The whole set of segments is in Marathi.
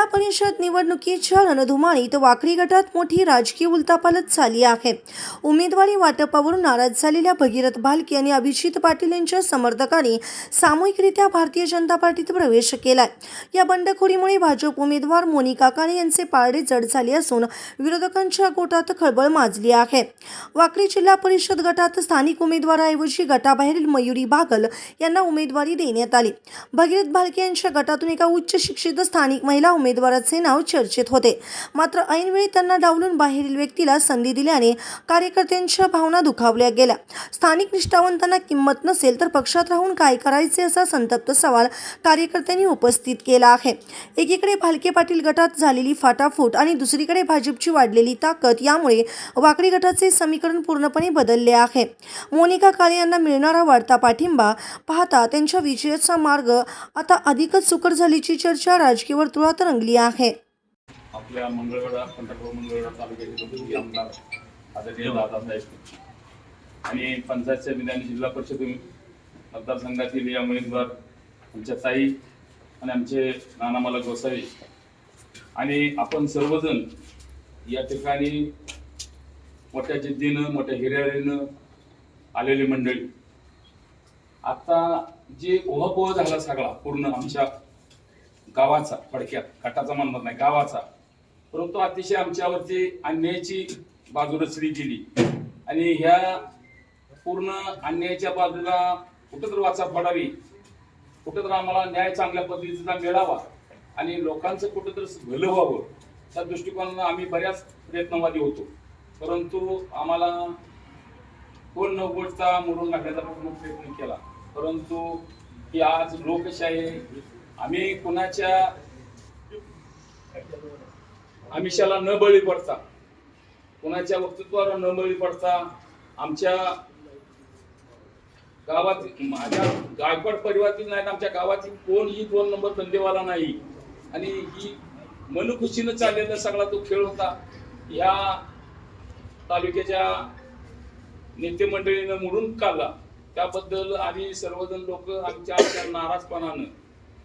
जिल्हा परिषद निवडणुकीच्या रणधुमाळीत वाकडी गटात मोठी राजकीय उलतापालत झाली आहे. उमेदवारी वाटपावरून नाराज झालेल्या भगीरथ भालके आणि अभिजित पाटील यांच्या समर्थकांनी सामूहिकरित्या भारतीय जनता पार्टीत प्रवेश केलाय. या बंडखोरीमुळे भाजप उमेदवार मोनिका काणे यांचे पारडे जड झाले असून विरोधकांच्या गोटात खळबळ माजली आहे. वाकडी जिल्हा परिषद गटात स्थानिक उमेदवाराऐवजी गटाबाहेरील मयुरी बागल यांना उमेदवारी देण्यात आली. भगीरथ भालके यांच्या गटातून एका उच्च शिक्षित स्थानिक महिला उमेदवाराचे नाव चर्चेत होते. मात्र ऐनवेळी त्यांना डावलून बाहेरील व्यक्तीला संधी दिल्याने कार्यकर्त्यांच्या भावना दुखावल्या गेल्या. स्थानिक निष्ठावंतांना किंमत नसेल तर पक्षात राहून काय करायचे असा संतप्त सवाल कार्यकर्त्यांनी उपस्थित केला आहे. एकीकडे भालके पाटील गटात झालेली फाटाफूट आणि दुसरीकडे भाजपची वाढलेली ताकद यामुळे वाकडी गटाचे समीकरण पूर्णपणे बदलले आहे. मोनिका काळे यांना मिळणारा वाढता पाठिंबा पाहता त्यांच्या विजयाचा मार्ग आता अधिकच सुकर झाल्याची चर्चा राजकीय वर्तुळात लागली आहे. आपल्या मंगळवेढा पंढरपूर मंगळवेढा तालुक्याचे आमदार आदरणीय दादासाहेब आणि पंचायत समिती आणि जिल्हा परिषद मतदारसंघातील या उमेदवार आमच्या ताई आणि आमचे नानामाला गोसावी. आणि आपण सर्वजण या ठिकाणी मोठ्या जिद्दीनं मोठ्या हिरियाळीनं आलेली मंडळी. आता जे ओहापोह झाला सगळा पूर्ण आमच्या गावाचा फडक्यात गटाचा म्हणणार नाही गावाचा. परंतु अतिशय आमच्यावरती अन्यायाची बाजू रचली गेली. आणि ह्या पूर्ण अन्यायाच्या बाजूला कुठं तर वाचा पडावी कुठं तर आम्हाला न्याय चांगल्या पद्धतीचा मिळावा आणि लोकांचं कुठं तर भलं व्हावं त्या दृष्टिकोनानं आम्ही बऱ्याच प्रयत्नवादी होतो. परंतु आम्हाला कोण न उघडता मोडून काढण्याचा प्रयत्न केला. परंतु ही आज लोकशाही आम्ही कुणाच्या आमिषाला न बळी पडता कुणाच्या वक्तृत्वाला न बळी पडता आमच्या गावात माझ्या गायकवाड परिवारातील नाही आमच्या गावातील कोणही दोन नंबर धंदेवाला नाही. आणि ही मनखुशीनं चाललेला सगळा तो खेळ होता. या तालुक्याच्या नेते मंडळीनं मोडून काढला. त्याबद्दल आम्ही सर्वजण लोक आमच्या आमच्या नाराजपणानं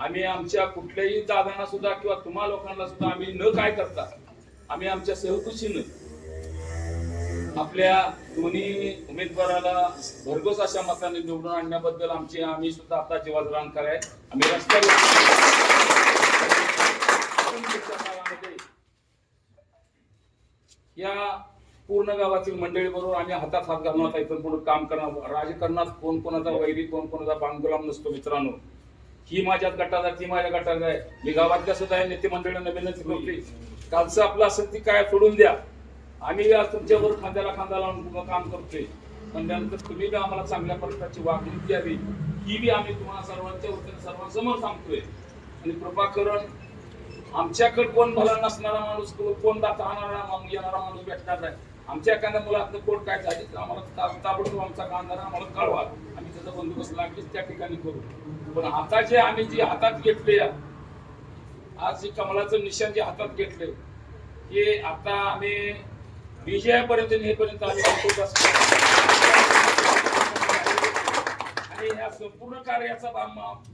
आम्ही आमच्या कुठल्याही दादांना सुद्धा किंवा तुम्हा लोकांना सुद्धा आम्ही न काय करता आम्ही आमच्या सहकुशीनं आपल्या दोन्ही उमेदवाराला भरघोस अशा मताने निवडून आणण्याबद्दल आमची आम्ही सुद्धा आता जेव्हा रान आहे आम्ही रस्त्यावर या पूर्ण गावातील मंडळी बरोबर आम्ही हातात हात घालून आता इथून पुढे काम करणार राजकारणात कोण कोणाचा वैरी कोण कोणाचा बांगुलाम नसतो मित्रांनो. ही माझ्या गटात आहे ती माझ्या गटात आहे. मी गावातल्या सुद्धा आहे नेते मंडळींना विनंती करते कालचं आपलं असेल ती काय सोडून द्या. आम्ही आज तुमच्यावर खांद्याला खांदा लावून काम करतोय. पण त्यानंतर तुम्ही बी आम्हाला चांगल्या प्रकारची वागणूक द्यावी. ही बी आम्ही तुम्हाला सर्वांच्या वतीने सर्वांसमोर सांगतोय. आणि कृपा करून आमच्याकडे कोण भला नसणारा माणूस कोण दाता आणणारा माणूस येणारा माणूस भेटणार नाही. आमच्या एखाद्या मुलातनं कोण काय झाली तर आम्हाला ताबडतोब आमचा कांदा आम्हाला कळवा. आम्ही त्याचा बंदोबस्त लागलीच त्या ठिकाणी करू. पण आता जे आम्ही जे हातात घेतले आज जे कमलाचं निशाण जे हातात घेतले हे आता आम्ही विजयापर्यंत नेपर्यंत आम्ही आणि ह्या संपूर्ण कार्याचा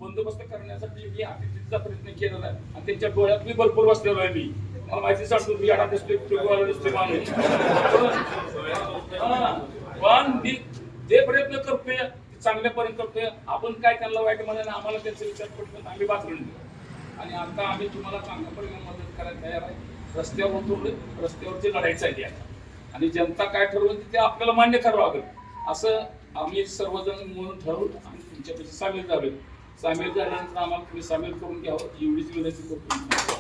बंदोबस्त करण्यासाठी मी अतिथीचा प्रयत्न केलेला आहे. आणि त्यांच्या डोळ्यात मी भरपूर बसलेलो आहे मी. मला माहिती सांगतो मी आडा दिसतोय दिसतोय माणूस पण मी जे प्रयत्न करतोय ते चांगल्यापर्यंत करतोय आपण काय त्यांना वाईट म्हणाले आम्हाला त्यांचा विचार पडतो आम्ही बाथरूम आणि आता आम्ही तुम्हाला चांगल्यापणे मदत करायला तयार आहे. रस्त्यावर थोडं रस्त्यावरती लढायचं आहे आहे. आणि जनता काय ठरवून ते आपल्याला मान्य करावं लागेल. असं आम्ही सर्वजण म्हणून ठरवून आणि तुमच्यापेक्षा सामील झालो सामील झाल्यानंतर आम्हाला तुम्ही सामील करून घ्यावं. एवढीच विनंती करतो.